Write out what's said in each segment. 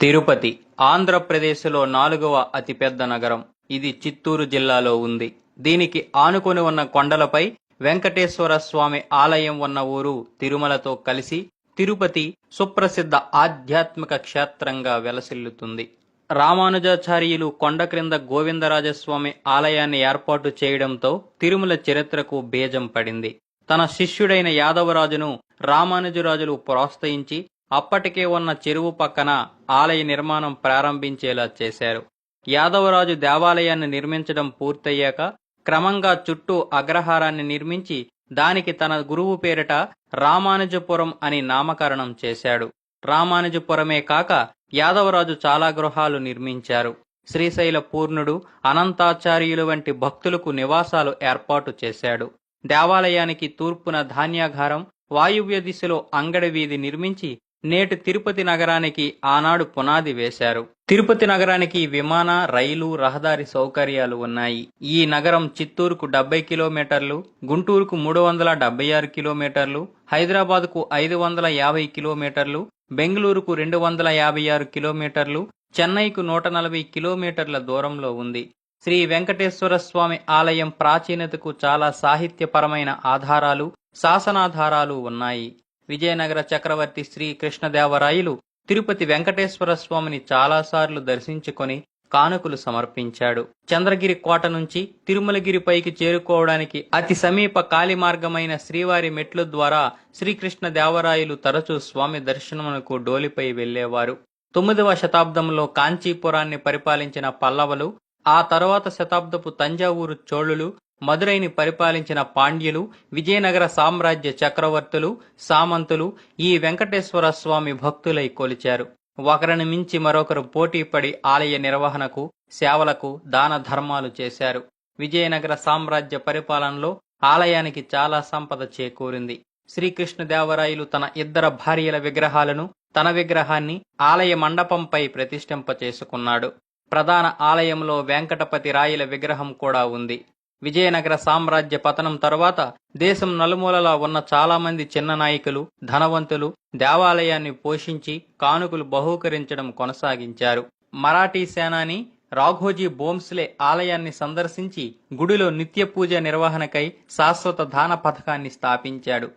తిరుపతి ఆంధ్రప్రదేశ్లో నాలుగవ అతిపెద్ద నగరం. ఇది చిత్తూరు జిల్లాలో ఉంది. దీనికి ఆనుకొని ఉన్న కొండలపై వెంకటేశ్వర స్వామి ఆలయం ఉన్న ఊరు తిరుమలతో కలిసి తిరుపతి సుప్రసిద్ధ ఆధ్యాత్మిక క్షేత్రంగా వెలసిల్లుతుంది. రామానుజాచార్యులు కొండ క్రింద గోవిందరాజస్వామి ఆలయాన్ని ఏర్పాటు చేయడంతో తిరుమల చరిత్రకు బీజం పడింది. తన శిష్యుడైన యాదవరాజును రామానుజరాజులు ప్రోత్సహించి అప్పటికే ఉన్న చెరువు పక్కన ఆలయ నిర్మాణం ప్రారంభించేలా చేశారు. యాదవరాజు దేవాలయాన్ని నిర్మించడం పూర్తయ్యాక క్రమంగా చుట్టూ అగ్రహారాన్ని నిర్మించి దానికి తన గురువు పేరిట రామానుజపురం అని నామకరణం చేశాడు. రామానుజపురమే కాక యాదవరాజు చాలా గృహాలు నిర్మించారు. శ్రీశైల పూర్ణుడు అనంతాచార్యులు వంటి భక్తులకు నివాసాలు ఏర్పాటు చేశాడు. దేవాలయానికి తూర్పున ధాన్యాగారం వాయువ్య దిశలో అంగడి వీధి నిర్మించి నేటి తిరుపతి నగరానికి ఆనాడు పునాది వేశారు. తిరుపతి నగరానికి విమాన రైలు రహదారి సౌకర్యాలు ఉన్నాయి. ఈ నగరం చిత్తూరుకు డెబ్బై కిలోమీటర్లు గుంటూరుకు మూడు వందల డెబ్బై ఆరు కిలోమీటర్లు హైదరాబాద్కు ఐదు వందల యాభై కిలోమీటర్లు బెంగళూరుకు రెండు వందల యాభై ఆరు కిలోమీటర్లు చెన్నైకు నూట నలభై కిలోమీటర్ల దూరంలో ఉంది. శ్రీ వెంకటేశ్వర స్వామి ఆలయం ప్రాచీనతకు చాలా సాహిత్యపరమైన ఆధారాలు శాసనాధారాలు ఉన్నాయి. విజయనగర చక్రవర్తి శ్రీ కృష్ణదేవరాయలు తిరుపతి వెంకటేశ్వర స్వామిని చాలాసార్లు దర్శించుకొని కానుకలు సమర్పించాడు. చంద్రగిరి కోట నుంచి తిరుమలగిరిపైకి చేరుకోవడానికి అతి సమీప కాలి మార్గమైన శ్రీవారి మెట్ల ద్వారా శ్రీకృష్ణ దేవరాయలు తరచూ స్వామి దర్శనమునకు డోలిపై వెళ్ళేవారు తొమ్మిదవ శతాబ్దంలో కాంచీపురాన్ని పరిపాలించిన పల్లవలు ఆ తరువాత శతాబ్దపు తంజావూరు చోళులు మదురైని పరిపాలించిన పాండ్యులు విజయనగర సామ్రాజ్య చక్రవర్తులు సామంతులు ఈ వెంకటేశ్వర స్వామి భక్తులై కొలిచారు. ఒకరిని మించి మరొకరు పోటీపడి ఆలయ నిర్వహణకు సేవలకు దాన ధర్మాలు చేశారు. విజయనగర సామ్రాజ్య పరిపాలనలో ఆలయానికి చాలా సంపద చేకూరింది. శ్రీకృష్ణదేవరాయలు తన ఇద్దరు భార్యల విగ్రహాలను తన విగ్రహాన్ని ఆలయ మండపంపై ప్రతిష్ఠింప చేసుకున్నాడు ప్రధాన ఆలయంలో వెంకటపతి రాయల విగ్రహం కూడా ఉంది. విజయనగర సామ్రాజ్య పతనం తరువాత దేశం నలుమూలలా ఉన్న చాలామంది చిన్న నాయకులు ధనవంతులు దేవాలయాన్ని పోషించి కానుకలు బహూకరించడం కొనసాగించారు. మరాఠీ సేనాని రాఘోజీ బోమ్స్లే ఆలయాన్ని సందర్శించి గుడిలో నిత్య పూజ నిర్వహణకై శాశ్వత దాన పథకాన్ని స్థాపించాడు.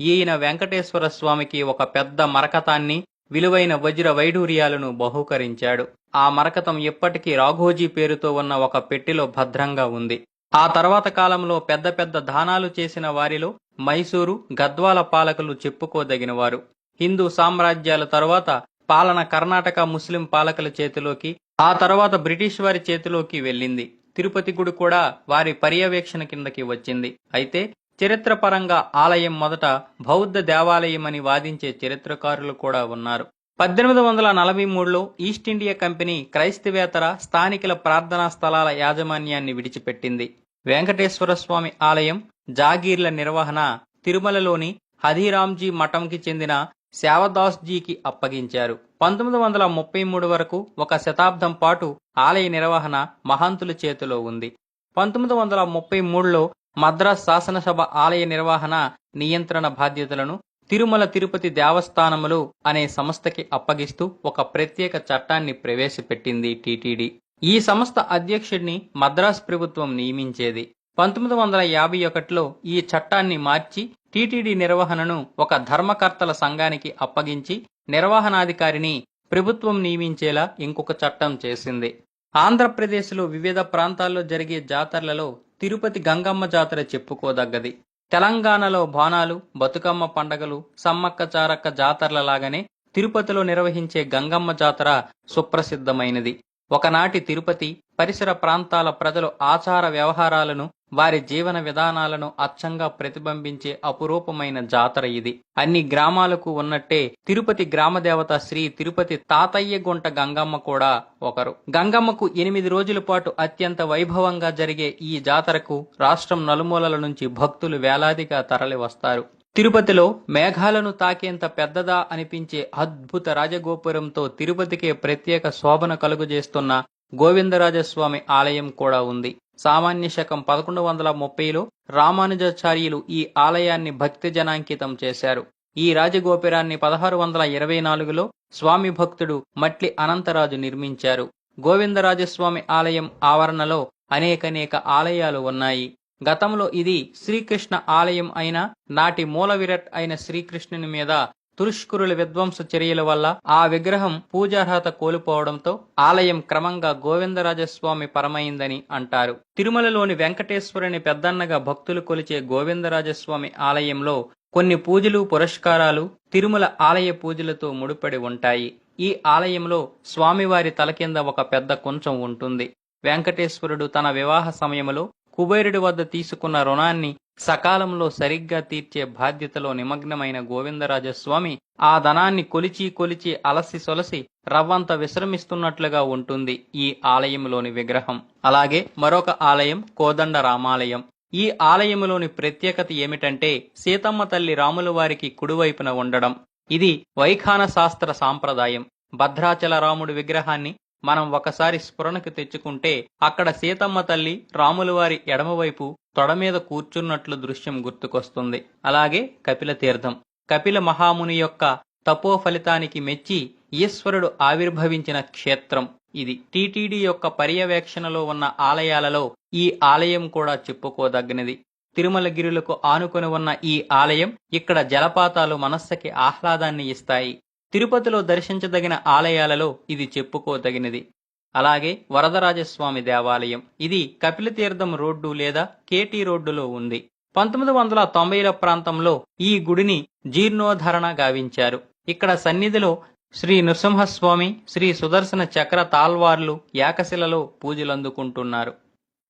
ఈయన వెంకటేశ్వర స్వామికి ఒక పెద్ద మరకతాన్ని విలువైన వజ్ర వైఢూర్యాలను బహూకరించాడు. ఆ మరకతం ఇప్పటికీ రాఘోజీ పేరుతో ఉన్న ఒక పెట్టెలో భద్రంగా ఉంది. ఆ తర్వాత కాలంలో పెద్ద పెద్ద దానాలు చేసిన వారిలో మైసూరు గద్వాల పాలకులు చెప్పుకోదగినవారు. హిందూ సామ్రాజ్యాల తరువాత పాలన కర్ణాటక ముస్లిం పాలకుల చేతిలోకి ఆ తర్వాత బ్రిటిష్ వారి చేతిలోకి వెళ్ళింది. తిరుపతి గుడి కూడా వారి పర్యవేక్షణ కిందకి వచ్చింది. అయితే చరిత్రపరంగా ఆలయం మొదట బౌద్ధ దేవాలయమని వాదించే చరిత్రకారులు కూడా ఉన్నారు. పద్దెనిమిది వందల నలభై మూడులో ఈస్ట్ ఇండియా కంపెనీ క్రైస్తవేతర స్థానికుల ప్రార్థనా స్థలాల యాజమాన్యాన్ని విడిచిపెట్టింది. వెంకటేశ్వర స్వామి ఆలయం జాగీర్ల నిర్వహణ తిరుమలలోని హదీరాంజీ మఠంకి చెందిన శావదాస్జీకి అప్పగించారు. పంతొమ్మిది వందల ముప్పై మూడు వరకు ఒక శతాబ్దం పాటు ఆలయ నిర్వహణ మహంతుల చేతిలో ఉంది. పంతొమ్మిది వందల ముప్పై మూడులో మద్రాస్ శాసనసభ ఆలయ నిర్వహణ నియంత్రణ బాధ్యతలను తిరుమల తిరుపతి దేవస్థానములు అనే సంస్థకి అప్పగిస్తూ ఒక ప్రత్యేక చట్టాన్ని ప్రవేశపెట్టింది టీటీడీ. ఈ సంస్థ అధ్యక్షుడిని మద్రాస్ ప్రభుత్వం నియమించేది. పంతొమ్మిది వందల యాభై ఒకటిలో ఈ చట్టాన్ని మార్చి టీటీడీ నిర్వహణను ఒక ధర్మకర్తల సంఘానికి అప్పగించి నిర్వహణాధికారిని ప్రభుత్వం నియమించేలా ఇంకొక చట్టం చేసింది. ఆంధ్రప్రదేశ్లో వివిధ ప్రాంతాల్లో జరిగే జాతరలలో తిరుపతి గంగమ్మ జాతర చెప్పుకోదగ్గది. తెలంగాణలో బాణాలు బతుకమ్మ పండగలు సమ్మక్క చారక్క జాతరలలాగానే తిరుపతిలో నిర్వహించే గంగమ్మ జాతర సుప్రసిద్ధమైనది. ఒకనాటి తిరుపతి పరిసర ప్రాంతాల ప్రజలు ఆచార వ్యవహారాలను వారి జీవన విధానాలను అచ్చంగా ప్రతిబింబించే అపురూపమైన జాతర ఇది. అన్ని గ్రామాలకు ఉన్నట్టే తిరుపతి గ్రామదేవత శ్రీ తిరుపతి తాతయ్య గుంట గంగమ్మ కూడా ఒకరు. గంగమ్మకు ఎనిమిది రోజుల పాటు అత్యంత వైభవంగా జరిగే ఈ జాతరకు రాష్ట్రం నలుమూలల నుంచి భక్తులు వేలాదిగా తరలి వస్తారు. తిరుపతిలో మేఘాలను తాకేంత పెద్దదా అనిపించే అద్భుత రాజగోపురంతో తిరుపతికే ప్రత్యేక శోభన కలుగజేస్తున్న గోవిందరాజస్వామి ఆలయం కూడా ఉంది. సామాన్య శకం పదకొండు వందల ముప్పైలో రామానుజాచార్యులు ఈ ఆలయాన్ని భక్తి జనాంకితం చేశారు. ఈ రాజగోపురాన్ని పదహారు వందల ఇరవై నాలుగులో స్వామి భక్తుడు మట్లి అనంతరాజు నిర్మించారు. గోవిందరాజస్వామి ఆలయం ఆవరణలో అనేకనేక ఆలయాలు ఉన్నాయి. గతంలో ఇది శ్రీకృష్ణ ఆలయం అయిన నాటి మూల విరట్ అయిన శ్రీకృష్ణుని మీద తురుష్కురుల విధ్వంస చర్యల వల్ల ఆ విగ్రహం పూజార్హత కోల్పోవడంతో ఆలయం క్రమంగా గోవిందరాజస్వామి పరమైందని అంటారు. తిరుమలలోని వెంకటేశ్వరుని పెద్దన్నగా భక్తులు కొలిచే గోవిందరాజస్వామి ఆలయంలో కొన్ని పూజలు పురస్కారాలు తిరుమల ఆలయ పూజలతో ముడిపడి ఉంటాయి. ఈ ఆలయంలో స్వామివారి తల కింద ఒక పెద్ద కొంచెం ఉంటుంది. వెంకటేశ్వరుడు తన వివాహ సమయంలో కుబేరుడి వద్ద తీసుకున్న రుణాన్ని సకాలంలో సరిగ్గా తీర్చే బాధ్యతలో నిమగ్నమైన గోవిందరాజస్వామి ఆ ధనాన్ని కొలిచి కొలిచి అలసి సొలసి రవ్వంత విశ్రమిస్తున్నట్లుగా ఉంటుంది ఈ ఆలయంలోని విగ్రహం. అలాగే మరొక ఆలయం కోదండ రామాలయం. ఈ ఆలయంలోని ప్రత్యేకత ఏమిటంటే సీతమ్మ తల్లి రాముల వారికి కుడివైపున ఉండడం. ఇది వైఖాన శాస్త్ర సాంప్రదాయం. భద్రాచల రాముడి విగ్రహాన్ని మనం ఒకసారి స్ఫురణకు తెచ్చుకుంటే అక్కడ సీతమ్మ తల్లి రాముల వారి ఎడమవైపు తొడ మీద కూర్చున్నట్లు దృశ్యం గుర్తుకొస్తుంది. అలాగే కపిల తీర్థం. కపిల మహాముని యొక్క తపో ఫలితానికి మెచ్చి ఈశ్వరుడు ఆవిర్భవించిన క్షేత్రం ఇది. టీటీడీ యొక్క పర్యవేక్షణలో ఉన్న ఆలయాలలో ఈ ఆలయం కూడా చెప్పుకోదగినది. తిరుమలగిరులకు ఆనుకొని ఉన్న ఈ ఆలయం ఇక్కడ జలపాతాలు మనస్సుకి ఆహ్లాదాన్ని ఇస్తాయి. తిరుపతిలో దర్శించదగిన ఆలయాలలో ఇది చెప్పుకోదగినది. అలాగే వరదరాజస్వామి దేవాలయం. ఇది కపిలతీర్థం రోడ్డు లేదా కేటీ రోడ్డులో ఉంది. పంతొమ్మిది వందల తొంభైల ప్రాంతంలో ఈ గుడిని జీర్ణోద్ధరణ గావించారు. ఇక్కడ సన్నిధిలో శ్రీ నృసింహస్వామి శ్రీ సుదర్శన చక్ర తాల్వార్లు యాకశిలలో పూజలందుకుంటున్నారు.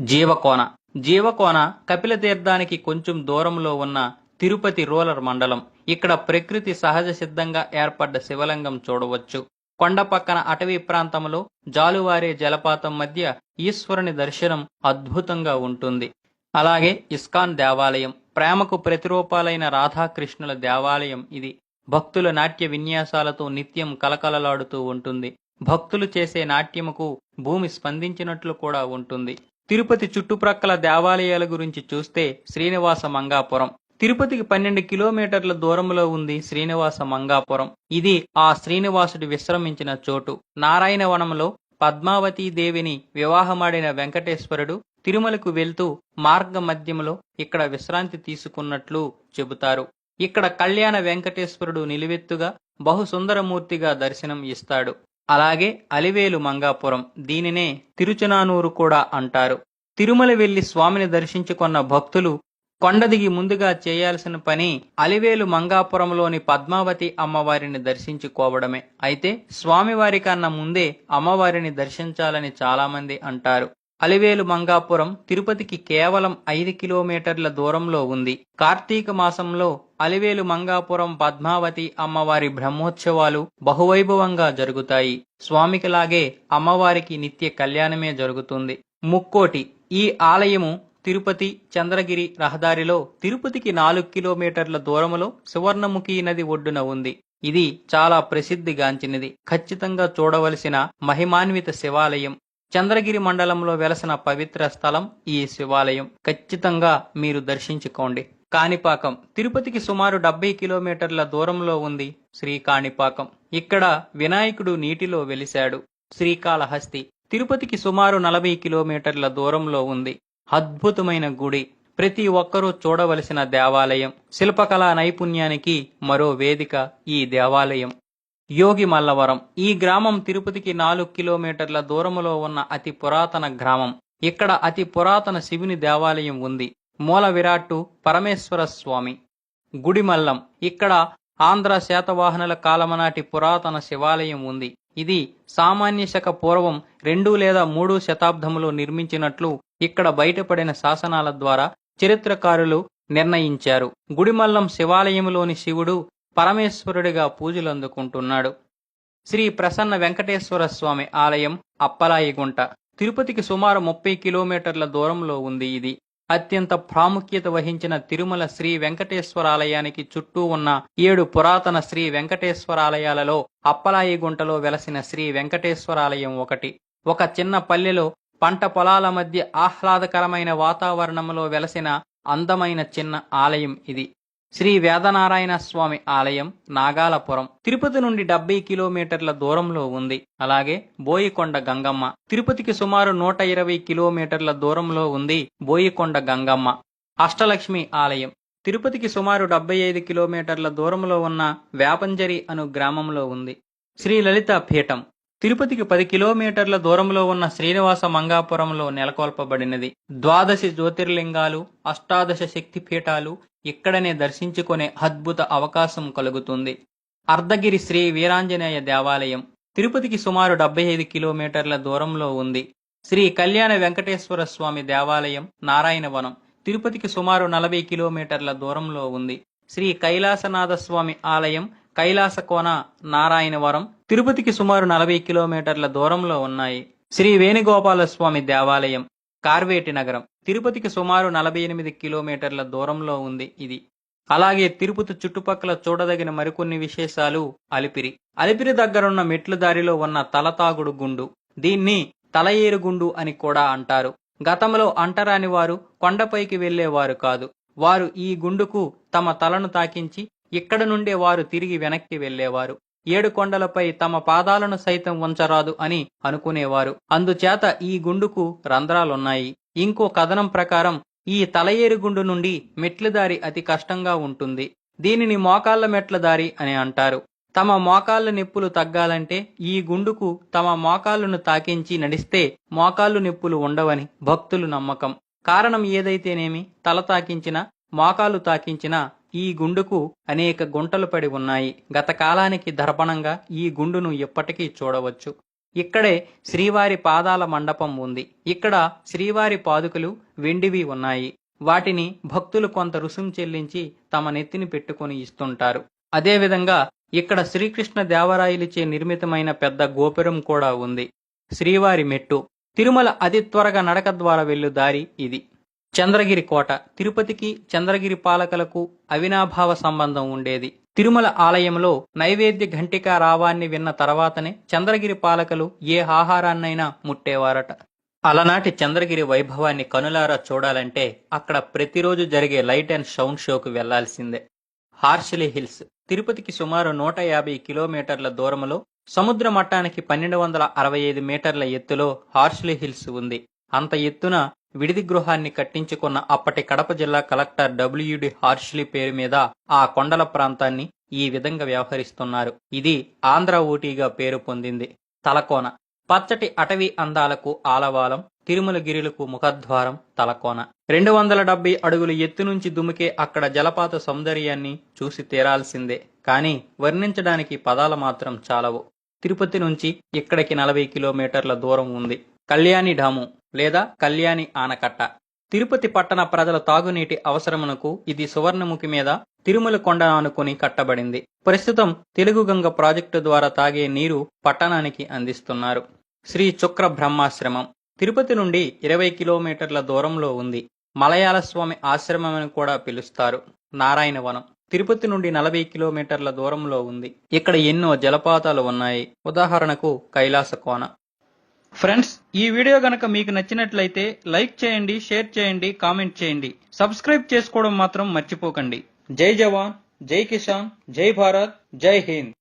జీవకోన. జీవకోన కపిల తీర్థానికి కొంచెం దూరంలో ఉన్న తిరుపతి రూరల్ మండలం. ఇక్కడ ప్రకృతి సహజ సిద్ధంగా ఏర్పడ్డ శివలింగం చూడవచ్చు. కొండ పక్కన అటవీ ప్రాంతంలో జాలువారే జలపాతం మధ్య ఈశ్వరుని దర్శనం అద్భుతంగా ఉంటుంది. అలాగే ఇస్కాన్ దేవాలయం ప్రేమకు ప్రతిరూపాలైన రాధాకృష్ణుల దేవాలయం ఇది. భక్తుల నాట్య విన్యాసాలతో నిత్యం కలకలలాడుతూ ఉంటుంది. భక్తులు చేసే నాట్యముకు భూమి స్పందించినట్లు కూడా ఉంటుంది. తిరుపతి చుట్టుప్రక్కల దేవాలయాల గురించి చూస్తే శ్రీనివాస మంగాపురం తిరుపతికి పన్నెండు కిలోమీటర్ల దూరంలో ఉంది శ్రీనివాస మంగాపురం. ఇది ఆ శ్రీనివాసుడు విశ్రమించిన చోటు. నారాయణవనంలో పద్మావతీ దేవిని వివాహమాడిన వెంకటేశ్వరుడు తిరుమలకు వెళ్తూ మార్గ మధ్యంలో ఇక్కడ విశ్రాంతి తీసుకున్నట్లు చెబుతారు. ఇక్కడ కళ్యాణ వెంకటేశ్వరుడు నిలువెత్తుగా బహు సుందరమూర్తిగా దర్శనం ఇస్తాడు. అలాగే అలివేలు మంగాపురం. దీనినే తిరుచనానూరు కూడా అంటారు. తిరుమల వెళ్ళి స్వామిని దర్శించుకున్న భక్తులు కొండదిగి ముందుగా చేయాల్సిన పని అలివేలు మంగాపురంలోని పద్మావతి అమ్మవారిని దర్శించుకోవడమే. అయితే స్వామివారి కన్నా ముందే అమ్మవారిని దర్శించాలని చాలామంది అంటారు. అలివేలు మంగాపురం తిరుపతికి కేవలం ఐదు కిలోమీటర్ల దూరంలో ఉంది. కార్తీక మాసంలో అలివేలు మంగాపురం పద్మావతి అమ్మవారి బ్రహ్మోత్సవాలు బహువైభవంగా జరుగుతాయి. స్వామికిలాగే అమ్మవారికి నిత్య కళ్యాణమే జరుగుతుంది. ముక్కోటి ఈ ఆలయము తిరుపతి చంద్రగిరి రహదారిలో తిరుపతికి నాలుగు కిలోమీటర్ల దూరములో సువర్ణముఖి నది ఒడ్డున ఉంది. ఇది చాలా ప్రసిద్ధిగాంచినది. ఖచ్చితంగా చూడవలసిన మహిమాన్విత శివాలయం. చంద్రగిరి మండలంలో వెలసిన పవిత్ర స్థలం ఈ శివాలయం. ఖచ్చితంగా మీరు దర్శించుకోండి. కాణిపాకం. తిరుపతికి సుమారు డెబ్బై కిలోమీటర్ల దూరంలో ఉంది శ్రీ కాణిపాకం ఇక్కడ వినాయకుడు నీటిలో వెలిశాడు. శ్రీకాళహస్తి. తిరుపతికి సుమారు నలభై కిలోమీటర్ల దూరంలో ఉంది. అద్భుతమైన గుడి. ప్రతి ఒక్కరూ చూడవలసిన దేవాలయం. శిల్పకళా నైపుణ్యానికి మరో వేదిక ఈ దేవాలయం. యోగి మల్లవరం. ఈ గ్రామం తిరుపతికి నాలుగు కిలోమీటర్ల దూరములో ఉన్న అతి పురాతన గ్రామం. ఇక్కడ అతి పురాతన శివుని దేవాలయం ఉంది. మూల విరాట్టు పరమేశ్వర స్వామి. గుడిమల్లం ఇక్కడ ఆంధ్ర శాతవాహనుల కాలమనాటి పురాతన శివాలయం ఉంది. ఇది సామాన్య శక పూర్వం రెండు లేదా మూడు శతాబ్దములు నిర్మించినట్లు ఇక్కడ బయటపడిన శాసనాల ద్వారా చరిత్రకారులు నిర్ణయించారు. గుడిమల్లం శివాలయంలోని శివుడు పరమేశ్వరుడిగా పూజలందుకుంటున్నాడు. శ్రీ ప్రసన్న వెంకటేశ్వర స్వామి ఆలయం అప్పలాయిగుంట. తిరుపతికి సుమారు ముప్పై కిలోమీటర్ల దూరంలో ఉంది ఇది. అత్యంత ప్రాముఖ్యత వహించిన తిరుమల శ్రీ వెంకటేశ్వరాలయానికి చుట్టూ ఉన్న ఏడు పురాతన శ్రీ వెంకటేశ్వరాలయాలలో అప్పలాయిగుంటలో వెలసిన శ్రీ వెంకటేశ్వరాలయం ఒకటి. ఒక చిన్న పల్లెలో పంట పొలాల మధ్య ఆహ్లాదకరమైన వాతావరణంలో వెలసిన అందమైన చిన్న ఆలయం ఇది. శ్రీ వేదనారాయణ స్వామి ఆలయం నాగాలపురం తిరుపతి నుండి డెబ్బై కిలోమీటర్ల దూరంలో ఉంది. అలాగే బోయికొండ గంగమ్మ తిరుపతికి సుమారు నూట ఇరవై కిలోమీటర్ల దూరంలో ఉంది బోయికొండ గంగమ్మ అష్టలక్ష్మి ఆలయం. తిరుపతికి సుమారు డెబ్బై ఐదు కిలోమీటర్ల దూరంలో ఉన్న వేపంజరి అను గ్రామంలో ఉంది. శ్రీ లలిత పీఠం తిరుపతికి పది కిలోమీటర్ల దూరంలో ఉన్న శ్రీనివాస మంగాపురంలో నెలకొల్పబడినది. ద్వాదశి జ్యోతిర్లింగాలు అష్టాదశ శక్తిపీఠాలు ఇక్కడనే దర్శించుకునే అద్భుత అవకాశం కలుగుతుంది. అర్ధగిరి శ్రీ వీరాంజనేయ దేవాలయం తిరుపతికి సుమారు డెబ్బై ఐదు కిలోమీటర్ల దూరంలో ఉంది. శ్రీ కళ్యాణ వెంకటేశ్వర స్వామి దేవాలయం నారాయణవనం తిరుపతికి సుమారు నలభై కిలోమీటర్ల దూరంలో ఉంది. శ్రీ కైలాసనాథ స్వామి ఆలయం కైలాసకోన నారాయణవరం తిరుపతికి సుమారు నలభై కిలోమీటర్ల దూరంలో ఉన్నాయి శ్రీ వేణుగోపాలస్వామి దేవాలయం కార్వేటి నగరం. తిరుపతికి సుమారు నలభై ఎనిమిది కిలోమీటర్ల దూరంలో ఉంది ఇది. అలాగే తిరుపతి చుట్టుపక్కల చూడదగిన మరికొన్ని విశేషాలు అలిపిరి. అలిపిరి దగ్గరున్న మెట్ల దారిలో ఉన్న తలతాగుడు గుండు. దీన్ని తలయేరు గుండు అని కూడా అంటారు. గతంలో అంటరాని వారు కొండపైకి వెళ్ళేవారు కాదు. వారు ఈ గుండుకు తమ తలను తాకించి ఇక్కడ నుండే వారు తిరిగి వెనక్కి వెళ్ళేవారు ఏడు కొండలపై తమ పాదాలను సైతం ఉంచరాదు అని అనుకునేవారు. అందుచేత ఈ గుండుకు రంధ్రాలున్నాయి. ఇంకో కథనం ప్రకారం ఈ తలయేరుగుండు నుండి మెట్లదారి అతి కష్టంగా ఉంటుంది. దీనిని మోకాళ్ళ మెట్ల దారి అని అంటారు. తమ మోకాళ్ళ నొప్పులు తగ్గాలంటే ఈ గుండుకు తమ మోకాళ్ళను తాకించి నడిస్తే మోకాళ్ళు నొప్పులు ఉండవని భక్తులు నమ్మకం. కారణం ఏదైతేనేమి? తల తాకించినా మోకాలు తాకించినా ఈ గుండుకు అనేక గుంటలు పడి ఉన్నాయి. గత కాలానికి దర్పణంగా ఈ గుండును ఇప్పటికీ చూడవచ్చు. ఇక్కడే శ్రీవారి పాదాల మండపం ఉంది. ఇక్కడ శ్రీవారి పాదుకలు వెండివి ఉన్నాయి. వాటిని భక్తులు కొంత రుసుం చెల్లించి తమ నెత్తిని పెట్టుకుని ఇస్తుంటారు. అదేవిధంగా ఇక్కడ శ్రీకృష్ణ దేవరాయలిచే నిర్మితమైన పెద్ద గోపురం కూడా ఉంది. శ్రీవారి మెట్టు. తిరుమల అతి త్వరగా నడక ద్వారా వెళ్ళు దారి ఇది. చంద్రగిరి కోట. తిరుపతికి చంద్రగిరి పాలకులకు అవినాభావ సంబంధం ఉండేది. తిరుమల ఆలయంలో నైవేద్య ఘంటికా రావాన్ని విన్న తర్వాతనే చంద్రగిరి పాలకులు ఏ ఆహారాన్నైనా ముట్టేవారట. అలనాటి చంద్రగిరి వైభవాన్ని కనులారా చూడాలంటే అక్కడ ప్రతిరోజు జరిగే లైట్ అండ్ సౌండ్ షోకు వెళ్ళాల్సిందే. హార్షిలీ హిల్స్. తిరుపతికి సుమారు నూట యాభై కిలోమీటర్ల దూరంలో సముద్ర మట్టానికి పన్నెండు వందల అరవై ఐదు మీటర్ల ఎత్తులో హార్ష్లీ హిల్స్ ఉంది. అంత ఎత్తున విడిది గృహాన్ని కట్టించుకున్న అప్పటి కడప జిల్లా కలెక్టర్ డబ్ల్యూడి హార్ష్లీ పేరు మీద ఆ కొండల ప్రాంతాన్ని ఈ విధంగా వ్యవహరిస్తున్నారు. ఇది ఆంధ్ర ఊటీగా పేరు పొందింది. తలకోన. పచ్చటి అటవీ అందాలకు ఆలవాలం తిరుమలగిరిలకు ముఖద్వారం తలకోన. రెండు వందల డెబ్బై అడుగుల ఎత్తు నుంచి దుమికే అక్కడ జలపాత సౌందర్యాన్ని చూసి తీరాల్సిందే. కానీ వర్ణించడానికి పదాలు మాత్రం చాలవు. తిరుపతి నుంచి ఇక్కడికి నలభై కిలోమీటర్ల దూరం ఉంది. కళ్యాణి డాము. లేదా కళ్యాణి ఆనకట్ట. తిరుపతి పట్టణ ప్రజల తాగునీటి అవసరమునకు ఇది సువర్ణముఖి మీద తిరుమల కొండ ఆనుకుని కట్టబడింది. ప్రస్తుతం తెలుగు గంగ ప్రాజెక్టు ద్వారా తాగే నీరు పట్టణానికి అందిస్తున్నారు. శ్రీ చుక్ర బ్రహ్మాశ్రమం. తిరుపతి నుండి ఇరవై కిలోమీటర్ల దూరంలో ఉంది. మలయాళ స్వామి ఆశ్రమం అని కూడా పిలుస్తారు. నారాయణవనం. తిరుపతి నుండి నలభై కిలోమీటర్ల దూరంలో ఉంది. ఇక్కడ ఎన్నో జలపాతాలు ఉన్నాయి. ఉదాహరణకు కైలాస కోన ఫ్రెండ్స్ ఈ వీడియో గనక మీకు నచ్చినట్లయితే లైక్ చేయండి షేర్ చేయండి కామెంట్ చేయండి. సబ్స్క్రైబ్ చేసుకోవడం మాత్రం మర్చిపోకండి. జై జవాన్ జై కిసాన్ జై భారత్ జై హింద్.